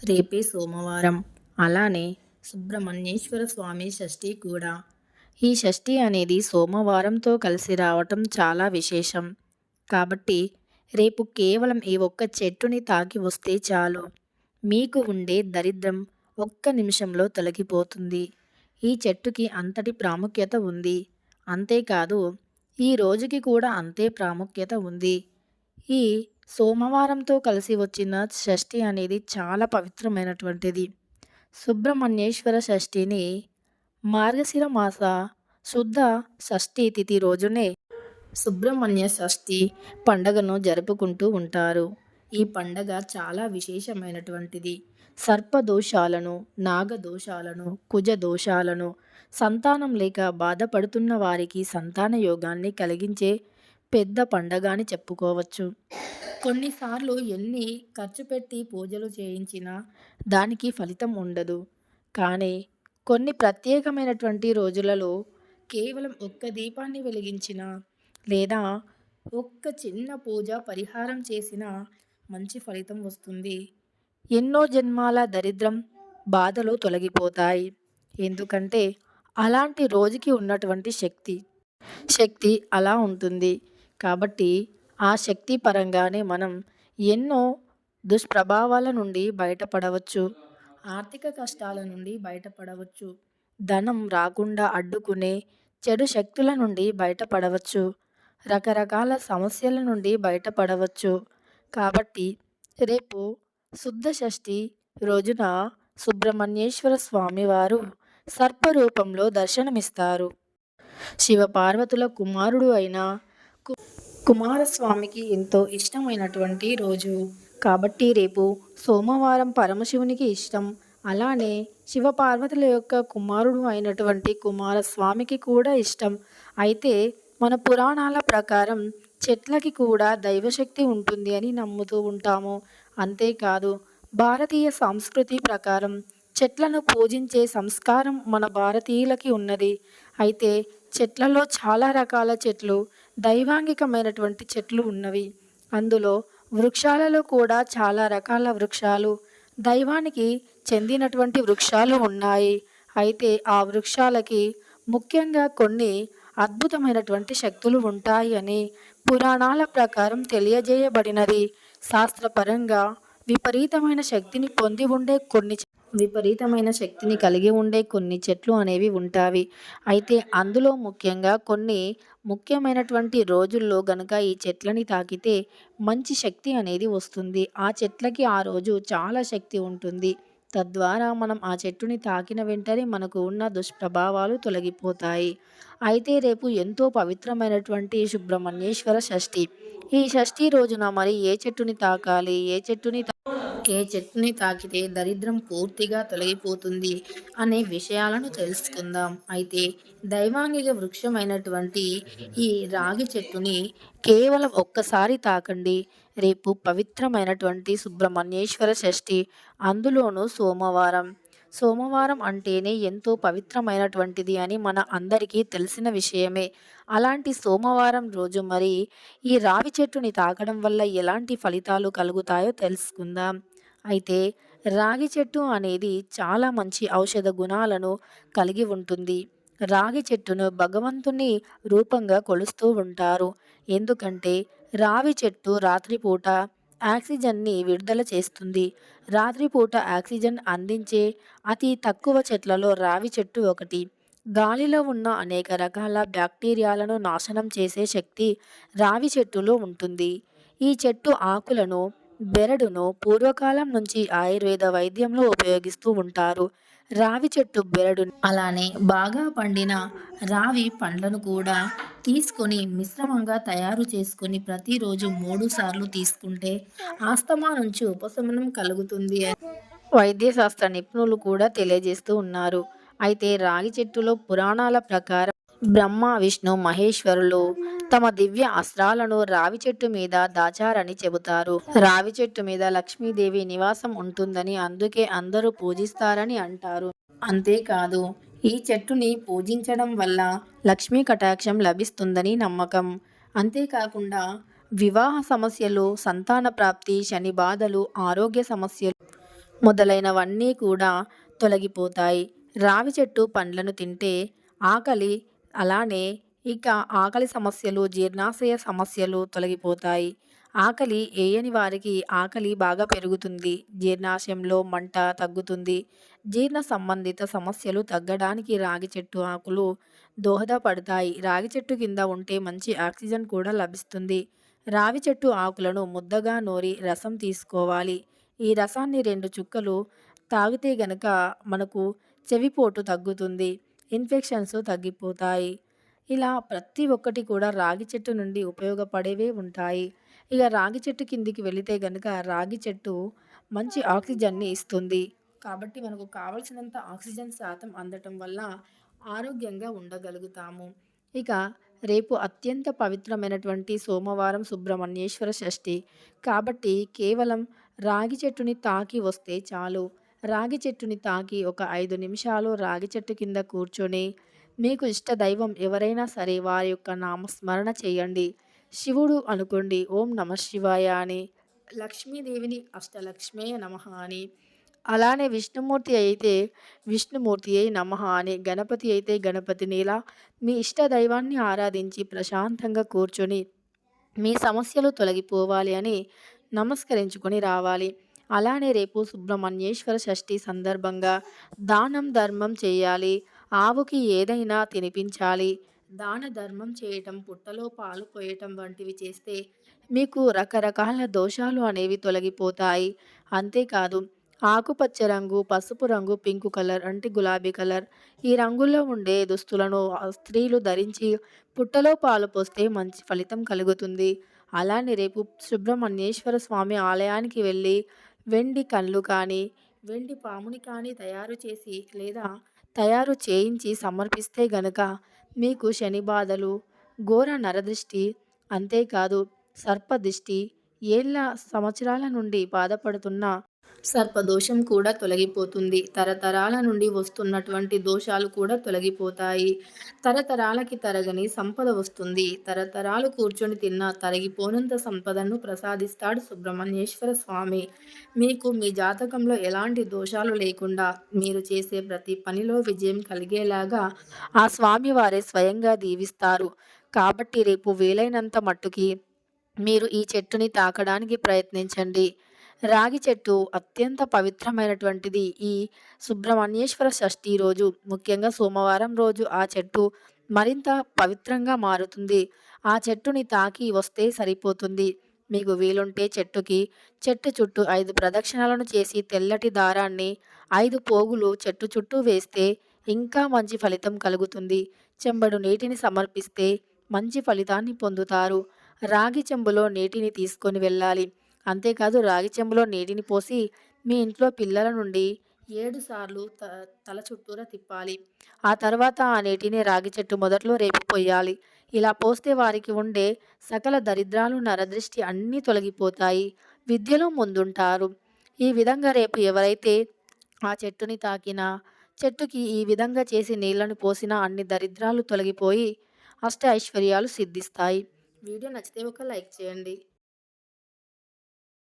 రేపే సోమవారం. అలానే సుబ్రహ్మణ్యేశ్వర స్వామి షష్ఠి కూడా. ఈ షష్ఠి అనేది సోమవారంతో కలిసి రావటం చాలా విశేషం. కాబట్టి రేపు కేవలం ఈ ఒక్క చెట్టుని తాకి వస్తే చాలు. మీకు ఉండే దరిద్రం ఒక్క నిమిషంలో తొలగిపోతుంది. ఈ చెట్టుకి అంతటి ప్రాముఖ్యత ఉంది. అంతేకాదు ఈ రోజుకి కూడా అంతే ప్రాముఖ్యత ఉంది. ఈ సోమవారంతో కలిసి వచ్చిన షష్ఠి అనేది చాలా పవిత్రమైనటువంటిది. సుబ్రహ్మణ్యేశ్వర షష్ఠిని మార్గశిర మాస శుద్ధ షష్ఠి తిథి రోజునే సుబ్రహ్మణ్య షష్ఠి పండగను జరుపుకుంటూ ఉంటారు. ఈ పండగ చాలా విశేషమైనటువంటిది. సర్పదోషాలను నాగదోషాలను కుజ దోషాలను సంతానం లేక బాధపడుతున్న వారికి సంతాన యోగాన్ని కలిగించే పెద్ద పండగ అని చెప్పుకోవచ్చు. కొన్నిసార్లు ఎన్ని ఖర్చు పెట్టి పూజలు చేయించినా దానికి ఫలితం ఉండదు. కానీ కొన్ని ప్రత్యేకమైనటువంటి రోజులలో కేవలం ఒక్క దీపాన్ని వెలిగించిన లేదా ఒక్క చిన్న పూజ పరిహారం చేసిన మంచి ఫలితం వస్తుంది. ఎన్నో జన్మాల దరిద్రం బాధలు తొలగిపోతాయి. ఎందుకంటే అలాంటి రోజుకి ఉన్నటువంటి శక్తి శక్తి అలా ఉంటుంది. కాబట్టి ఆ శక్తి పరంగానే మనం ఎన్నో దుష్ప్రభావాల నుండి బయటపడవచ్చు ఆర్థిక కష్టాల నుండి బయటపడవచ్చు ధనం రాకుండా అడ్డుకునే చెడు శక్తుల నుండి బయటపడవచ్చు రకరకాల సమస్యల నుండి బయటపడవచ్చు. కాబట్టి రేపు శుద్ధ షష్ఠి రోజున సుబ్రహ్మణ్యేశ్వర స్వామివారు సర్పరూపంలో దర్శనమిస్తారు. శివపార్వతుల కుమారుడు అయిన కుమారస్వామికి ఎంతో ఇష్టమైనటువంటి రోజు. కాబట్టి రేపు సోమవారం పరమశివునికి ఇష్టం. అలానే శివపార్వతుల యొక్క కుమారుడు అయినటువంటి కుమారస్వామికి కూడా ఇష్టం. అయితే మన పురాణాల ప్రకారం చెట్లకి కూడా దైవశక్తి ఉంటుంది అని నమ్ముతూ ఉంటాము. అంతేకాదు భారతీయ సంస్కృతి ప్రకారం చెట్లను పూజించే సంస్కారం మన భారతీయులకి ఉన్నది. అయితే చెట్లలో చాలా రకాల చెట్లు దైవాంగికమైనటువంటి చెట్లు ఉన్నవి. అందులో వృక్షాలలో కూడా చాలా రకాల వృక్షాలు. దైవానికి చెందినటువంటి వృక్షాలు ఉన్నాయి. అయితే ఆ వృక్షాలకి ముఖ్యంగా కొన్ని అద్భుతమైనటువంటి శక్తులు ఉంటాయి అని పురాణాల ప్రకారం తెలియజేయబడినది. శాస్త్రపరంగా విపరీతమైన శక్తిని పొంది ఉండే కొన్ని విపరీతమైన శక్తిని కలిగి ఉండే కొన్ని చెట్లు అనేవి ఉంటాయి అయితే అందులో ముఖ్యంగా కొన్ని ముఖ్యమైనటువంటి రోజుల్లో గనుక ఈ చెట్లని తాకితే మంచి శక్తి అనేది వస్తుంది. ఆ చెట్లకి ఆ రోజు చాలా శక్తి ఉంటుంది. తద్వారా మనం ఆ చెట్టుని తాకిన వెంటనే మనకు ఉన్న దుష్ప్రభావాలు తొలగిపోతాయి. అయితే రేపు ఎంతో పవిత్రమైనటువంటి సుబ్రహ్మణ్యేశ్వర షష్ఠి. ఈ షష్ఠి రోజున మరి ఏ చెట్టుని తాకాలి? ఏ చెట్టుని తా- ఏ చెట్టుని తాకితే దరిద్రం పూర్తిగా తొలగిపోతుంది అనే విషయాలను తెలుసుకుందాం. అయితే దైవాంగిక వృక్షమైనటువంటి ఈ రాగి చెట్టుని కేవలం ఒక్కసారి తాకండి. రేపు పవిత్రమైనటువంటి సుబ్రహ్మణ్యేశ్వర షష్ఠి అందులోనూ సోమవారం. సోమవారం అంటేనే ఎంతో పవిత్రమైనటువంటిది అని మన అందరికీ తెలిసిన విషయమే. అలాంటి సోమవారం రోజు మరి ఈ రావి చెట్టుని తాకడం వల్ల ఎలాంటి ఫలితాలు కలుగుతాయో తెలుసుకుందాం. అయితే రాగి చెట్టు అనేది చాలా మంచి ఔషధ గుణాలను కలిగి ఉంటుంది. రాగి చెట్టును భగవంతుని రూపంగా కొలుస్తూ ఉంటారు. ఎందుకంటే రావి చెట్టు రాత్రిపూట ఆక్సిజన్ని విడుదల చేస్తుంది. రాత్రిపూట ఆక్సిజన్ అందించే అతి తక్కువ చెట్లలో రావి చెట్టు ఒకటి. గాలిలో ఉన్న అనేక రకాల బ్యాక్టీరియాలను నాశనం చేసే శక్తి రావి చెట్టులో ఉంటుంది. ఈ చెట్టు ఆకులను బెరడును పూర్వకాలం నుంచి ఆయుర్వేద వైద్యంలో ఉపయోగిస్తూ ఉంటారు. రావి చెట్టు బెరడు అలానే బాగా పండిన రావి పండ్లను కూడా తీసుకొని మిశ్రమంగా తయారు చేసుకొని ప్రతిరోజు మూడు సార్లు తీసుకుంటే ఆస్తమా నుంచి ఉపశమనం కలుగుతుంది అని నిపుణులు కూడా తెలియజేస్తూ ఉన్నారు. అయితే రాగి చెట్టులో పురాణాల ప్రకారం బ్రహ్మ విష్ణు మహేశ్వరులు తమ దివ్య అస్త్రాలను రావి చెట్టు మీద దాచారని చెబుతారు. రావి చెట్టు మీద లక్ష్మీదేవి నివాసం ఉంటుందని అందుకే అందరూ పూజిస్తారని అంటారు. అంతేకాదు ఈ చెట్టుని పూజించడం వల్ల లక్ష్మీ కటాక్షం లభిస్తుందని నమ్మకం. అంతేకాకుండా వివాహ సమస్యలు సంతాన ప్రాప్తి శని బాధలు ఆరోగ్య సమస్యలు మొదలైనవన్నీ కూడా తొలగిపోతాయి. రావి చెట్టు పండ్లను తింటే ఆకలి అలానే ఇక ఆకలి సమస్యలు జీర్ణాశయ సమస్యలు తొలగిపోతాయి. ఆకలి వేయని వారికి ఆకలి బాగా పెరుగుతుంది. జీర్ణాశయంలో మంట తగ్గుతుంది. జీర్ణ సంబంధిత సమస్యలు తగ్గడానికి రాగి చెట్టు ఆకులు దోహదపడతాయి. రాగి చెట్టు కింద ఉంటే మంచి ఆక్సిజన్ కూడా లభిస్తుంది. రావి చెట్టు ఆకులను ముద్దగా నూరి రసం తీసుకోవాలి. ఈ రసాన్ని రెండు చుక్కలు తాగితే గనక మనకు చెవిపోటు తగ్గుతుంది. ఇన్ఫెక్షన్స్ తగ్గిపోతాయి. ఇలా ప్రతి ఒక్కటి కూడా రాగి చెట్టు నుండి ఉపయోగపడేవే ఉంటాయి. ఇక రాగి చెట్టు కిందికి వెళితే గనుక రాగి చెట్టు మంచి ఆక్సిజన్ని ఇస్తుంది. కాబట్టి మనకు కావలసినంత ఆక్సిజన్ శాతం అందటం వల్ల ఆరోగ్యంగా ఉండగలుగుతాము. ఇక రేపు అత్యంత పవిత్రమైనటువంటి సోమవారం సుబ్రహ్మణ్యేశ్వర షష్ఠి. కాబట్టి కేవలం రాగి చెట్టుని తాకి వస్తే చాలు. రాగి చెట్టుని తాకి ఒక ఐదు నిమిషాలు రాగి చెట్టు కింద కూర్చొని మీకు ఇష్ట దైవం ఎవరైనా సరే వారి యొక్క నామస్మరణ చేయండి. శివుడు అనుకోండి ఓం నమ శివాయ అని లక్ష్మీదేవిని అష్టలక్ష్మే నమ అని. అలానే విష్ణుమూర్తి అయితే విష్ణుమూర్తి అయి నమ అని గణపతి అయితే గణపతిని ఇలా మీ ఇష్ట దైవాన్ని ఆరాధించి ప్రశాంతంగా కూర్చొని మీ సమస్యలు తొలగిపోవాలి అని నమస్కరించుకొని రావాలి. అలానే రేపు సుబ్రహ్మణ్యేశ్వర షష్ఠి సందర్భంగా దానం ధర్మం చేయాలి. ఆవుకి ఏదైనా తినిపించాలి. దాన ధర్మం చేయటం పుట్టలో పాలు పోయటం వంటివి చేస్తే మీకు రకరకాల దోషాలు అనేవి తొలగిపోతాయి. అంతేకాదు ఆకుపచ్చ రంగు పసుపు రంగు పింక్ కలర్ అంటే గులాబీ కలర్ ఈ రంగుల్లో ఉండే దుస్తులను స్త్రీలు ధరించి పుట్టలో పాలు పోస్తే మంచి ఫలితం కలుగుతుంది. అలానే రేపు సుబ్రహ్మణ్యేశ్వర స్వామి ఆలయానికి వెళ్ళి వెండి కళ్ళు కానీ వెండి పాముని కానీ తయారు చేసి లేదా తయారు చేయించి సమర్పిస్తే గనుక మీకు శని బాధలు ఘోర నరదృష్టి అంతేకాదు సర్పదిష్టి ఏళ్ళ సంవత్సరాల నుండి బాధపడుతున్న సర్పదోషం కూడా తొలగిపోతుంది. తరతరాల నుండి వస్తున్నటువంటి దోషాలు కూడా తొలగిపోతాయి. తరతరాలకి తరగని సంపద వస్తుంది. తరతరాలు కూర్చొని తిన్న తరిగిపోనంత సంపదను ప్రసాదిస్తాడు సుబ్రహ్మణ్యేశ్వర స్వామి. మీకు మీ జాతకంలో ఎలాంటి దోషాలు లేకుండా మీరు చేసే ప్రతి పనిలో విజయం కలిగేలాగా ఆ స్వామి వారే స్వయంగా దీవిస్తారు. కాబట్టి రేపు వీలైనంత మట్టుకి మీరు ఈ చెట్టుని తాకడానికి ప్రయత్నించండి. రాగి చెట్టు అత్యంత పవిత్రమైనటువంటిది. ఈ సుబ్రహ్మణ్యేశ్వర షష్ఠి రోజు ముఖ్యంగా సోమవారం రోజు ఆ చెట్టు మరింత పవిత్రంగా మారుతుంది. ఆ చెట్టుని తాకి వస్తే సరిపోతుంది. మీకు వీలుంటే చెట్టుకి చెట్టు చుట్టూ ఐదు ప్రదక్షిణలను చేసి తెల్లటి దారాన్ని ఐదు పోగులు చెట్టు చుట్టూ వేస్తే ఇంకా మంచి ఫలితం కలుగుతుంది. చెంబడు నీటిని సమర్పిస్తే మంచి ఫలితాన్ని పొందుతారు. రాగి చెంబులో నీటిని తీసుకొని వెళ్ళాలి. అంతేకాదు రాగి చెంబులో నీటిని పోసి మీ ఇంట్లో పిల్లల నుండి ఏడు సార్లు త తల చుట్టూరా తిప్పాలి. ఆ తర్వాత ఆ నీటిని రాగి చెట్టు మొదట్లో రేపు పోయాలి ఇలా పోస్తే వారికి ఉండే సకల దరిద్రాలు నరదృష్టి అన్నీ తొలగిపోతాయి. విద్యలో ముందుంటారు. ఈ విధంగా రేపు ఎవరైతే ఆ చెట్టుని తాకినా చెట్టుకి ఈ విధంగా చేసి నీళ్ళను పోసినా అన్ని దరిద్రాలు తొలగిపోయి అష్ట ఐశ్వర్యాలు సిద్ధిస్తాయి. వీడియో నచ్చితే ఒక లైక్ చేయండి.